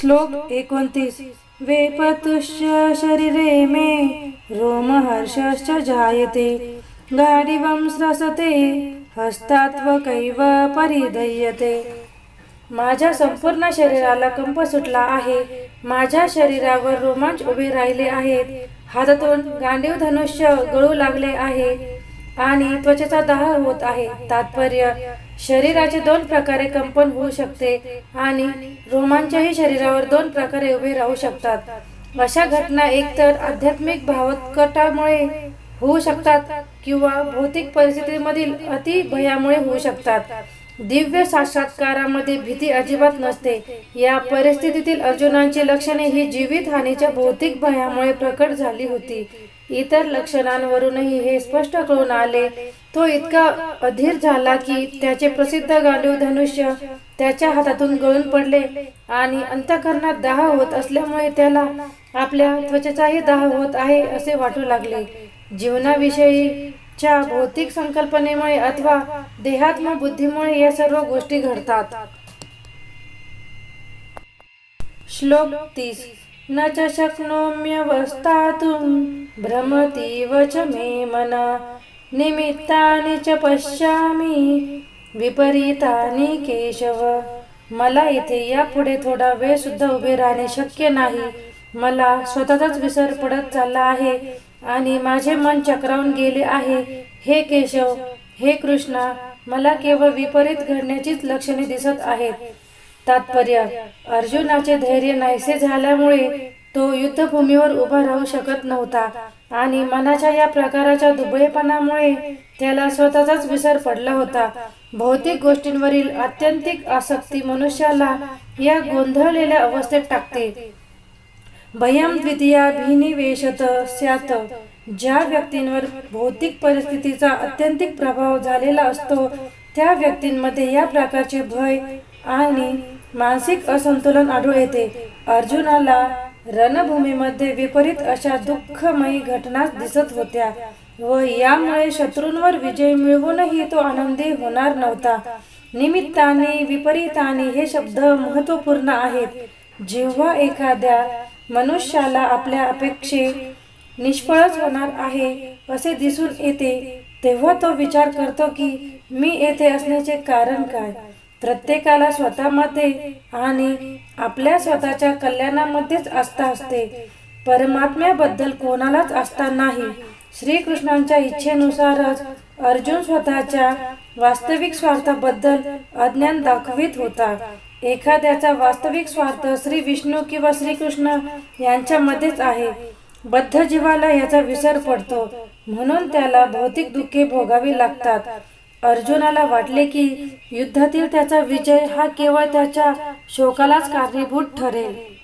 श्लोक एकोणतीस. वेपतुष्य शरीरे मे रोमहर्षश्च जायते. गाडीवं स्रसते हस्तात्व कैव परिधय्यते माझ्या संपूर्ण शरीराला कंप सुटला आहे. माझ्या शरीरावर रोमांच उभे राहिले आहेत. हातातून गांडीव धनुष्य गळू लागले आहे. आणि त्वचेचा दाह होत आहे. तात्पर्य शरीराचे दोन प्रकारे कंपन होऊ शकते आणि रोमांचही शरीरावर दोन प्रकारे उभे राहू शकतात. अशा घटना एकतर आध्यात्मिक भावकटामुळे होऊ शकतात किंवा भौतिक परिस्थितीमधील अति भयामुळे होऊ शकतात. दिव्य साक्षात्कारामध्ये भीती अजिबात नसते. या परिस्थितीतील अर्जुनांची लक्षणे ही जीवितहानीच्या भौतिक भयामुळे प्रकट झाली होती. इतर लक्षणांवरूनही हे स्पष्ट कळून आले. तो इतका अधीर झाला की त्याचे प्रसिद्ध गांडीव धनुष्य त्याच्या हातातून गळून पडले आणि अंतकरणात दाह होत असल्यामुळे त्याला आपल्या त्वचेचाही दाह होत आहे असे वाटू लागले. जीवनाविषयी च्या भौतिक संकल्पनेमुळे अथवा देहात्म बुद्धीमुळे या सर्व गोष्टी घडतात. श्लोक तीस. न च शक्नोम्यवस्थातुं भ्रमतीव च मे मना. निमित्तानि च पश्यामि विपरीतानि केशव. मला इथे यापुढे थोडा वेळ सुद्धा उभे राहणे शक्य नाही. मला स्वतःचाच विसर पडत चालला आहे. आणि माझे मन चक्रावून गेले आहे. हे केशव हे कृष्णा मला केवळ विपरीत घडण्याचीच लक्षणे दिसत आहेत. तात्पर्य अर्जुनाचे धैर्य नाहीसे झाल्यामुळे तो युद्धभूमीवर उभा राहू शकत नव्हता आणि मनाच्या या प्रकाराच्या दुबळेपणामुळे त्याला स्वतःचाच विसर पडला होता. भौतिक गोष्टींवरील आत्यंतिक आसक्ती मनुष्याला या गोंधळलेल्या अवस्थेत टाकते. भयम द्वितीयाभिनिवेशत स्यात. ज्या व्यक्तींवर भौतिक परिस्थितीचा अत्यंतिक प्रभाव झालेला असतो त्या व्यक्तींमध्ये या प्रकारचे भय आणि मानसिक असंतुलन आढळून येते. अर्जुनाला रणभूमीमध्ये विपरीत अशा दुःखमयी घटना दिसत होत्या व यामुळे शत्रूंवर विजय मिळवूनही तो आनंदी होणार नव्हता. निमित्ताने विपरीताने हे शब्द महत्त्वपूर्ण आहेत. जेव्हा एखाद्या मनुष्याला आपल्या अपेक्षे निष्फळच होणार आहे असे दिसून येते. तेव्हा तो विचार करतो की मी येथे असण्याचे कारण काय? प्रत्येकाला स्वतःमध्ये आणि आपल्या स्वतःच्या कल्याणामध्येच आस्था असते. परमात्म्याबद्दल कोणालाच आस्था नाही. श्रीकृष्णांच्या इच्छेनुसारच अर्जुन स्वतःच्या वास्तविक स्वार्थाबद्दल अज्ञान दाखवित होता. एखाद्याचा वास्तविक स्वार्थ श्री विष्णू किंवा श्रीकृष्ण यांच्यामध्येच आहे. बद्ध जीवाला याचा विसर पडतो. म्हणून त्याला भौतिक दुःखे भोगावी लागतात. अर्जुनाला वाटले की युद्धातील त्याचा विजय हा केवळ त्याच्या शोकालाच कारणीभूत ठरेल.